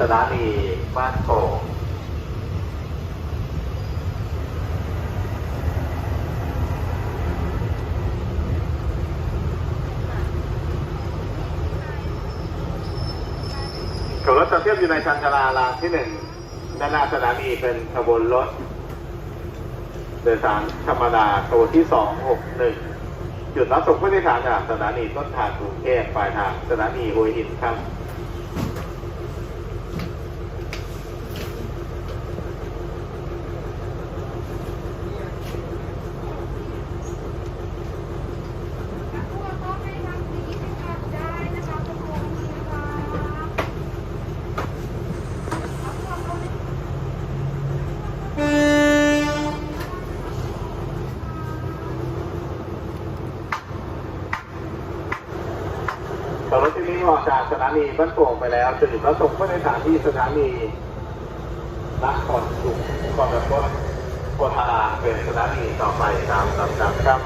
สถานีบ้านโป่งขบรถตอเทียบอยู่ในชันชลาลางที่หนึ่งด้านหน้าสถานีเป็นขบวนรถโดยสารธรรมดาขบวนที่สองหกหนึ่งจุดรับส่งผู้โดยสารจากสถานีต้นทางกรุงเทพปลายทางสถานีหัวหินครับ ออกจากสถานีบ้านโป่งไปแล้วจะหยุดรับส่งผู้โดยสารที่สถานีนครสุขก่อนรถโพธาราเป็นสถานีต่อไปตามลำดับครับ